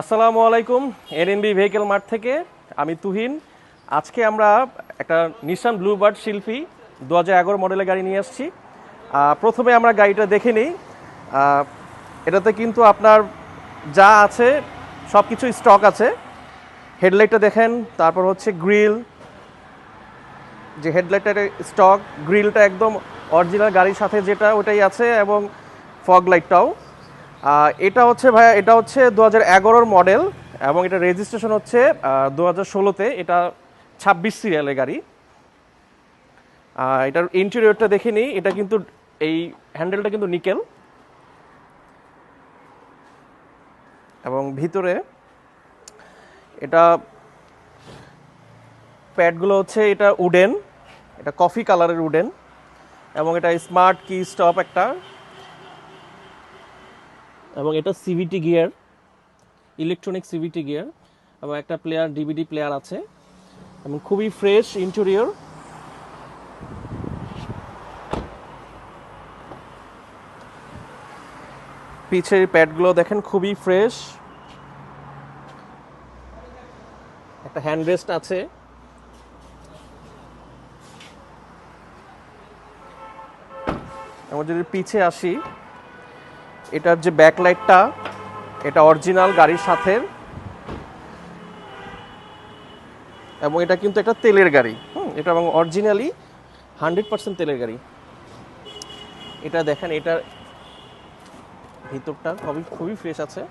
আসসালামু আলাইকুম NNB vehicle mart থেকে। আমি তুহিন। আজকে আমরা একটা নিশান ব্লুবার্ড শিল্পী দু হাজার এগারো মডেলের গাড়ি নিয়ে আসছি। প্রথমে আমরা গাড়িটা দেখে নিই। এটাতে কিন্তু আপনার যা আছে সব কিছু স্টক আছে। হেডলাইটটা দেখেন, তারপর হচ্ছে গ্রিল যে হেডলাইটের স্টক গ্রিলটা একদম অরিজিনাল গাড়ির সাথে যেটা, ওটাই আছে, এবং ফগ লাইটটাও এটা হচ্ছে ভাইয়া, এটা হচ্ছে দু হাজার মডেল এবং এটা রেজিস্ট্রেশন হচ্ছে দু হাজার ষোলোতে। এটা ছাব্বিশ সিরিয়ালের গাড়ি। এটার ইন্টেরিয়রটা দেখে নিই, এটা কিন্তু এই হ্যান্ডেলটা কিন্তু নিকেল এবং ভিতরে এটা প্যাডগুলো হচ্ছে, এটা উডেন, এটা কফি কালারের উডেন। এবং এটা স্মার্ট কি স্টপ একটা। এবং এটা CVT gear electronic CVT gear এবং একটা প্লেয়ার ডিভিডি প্লেয়ার আছে, এবং খুবই ফ্রেশ ইন্টেরিয়র পিছের প্যাডগুলো দেখেন খুবই ফ্রেশ একটা হ্যান্ড রেস্ট আছে। এবং যদি পিছে আসি। এটার যে ব্যাকলাইটটা, এটা অরিজিনাল গাড়ির সাথে। এবং এটা কিন্তু একটা তেলের গাড়ি। হুম, এটা এবং অরিজিনালি হান্ড্রেড পার্সেন্ট তেলের গাড়ি। এটা দেখেন, এটার ভিতরটা খুবই খুবই ফ্রেশ আছে।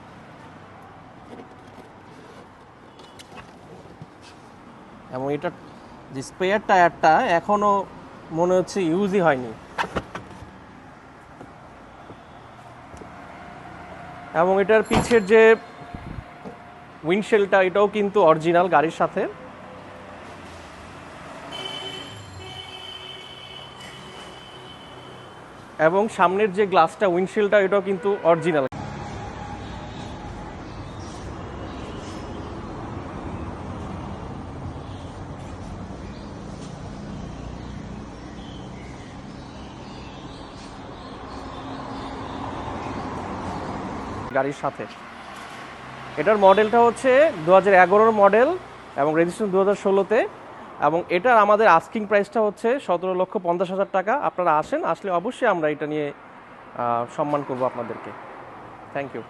এবং এটা যে স্পেয়ার টায়ারটা এখনও মনে হচ্ছে ইউজই হয়নি। এবং এটার পিছের যে উইন্ডশেলটা এটাও কিন্তু অরিজিনাল গাড়ির সাথে। এবং সামনের যে গ্লাসটা উইন্ডশিল্ডটা এটাও কিন্তু অরিজিনাল গাড়ির সাথে। এটার মডেলটা হচ্ছে দু হাজার মডেল এবং রেজিস্ট্রেশন দু হাজার ষোলোতে এবং এটার আমাদের আস্কিং প্রাইসটা হচ্ছে সতেরো লক্ষ পঞ্চাশ হাজার টাকা। আপনারা আসেন, আসলে অবশ্যই আমরা এটা নিয়ে সম্মান করব আপনাদেরকে। Thank you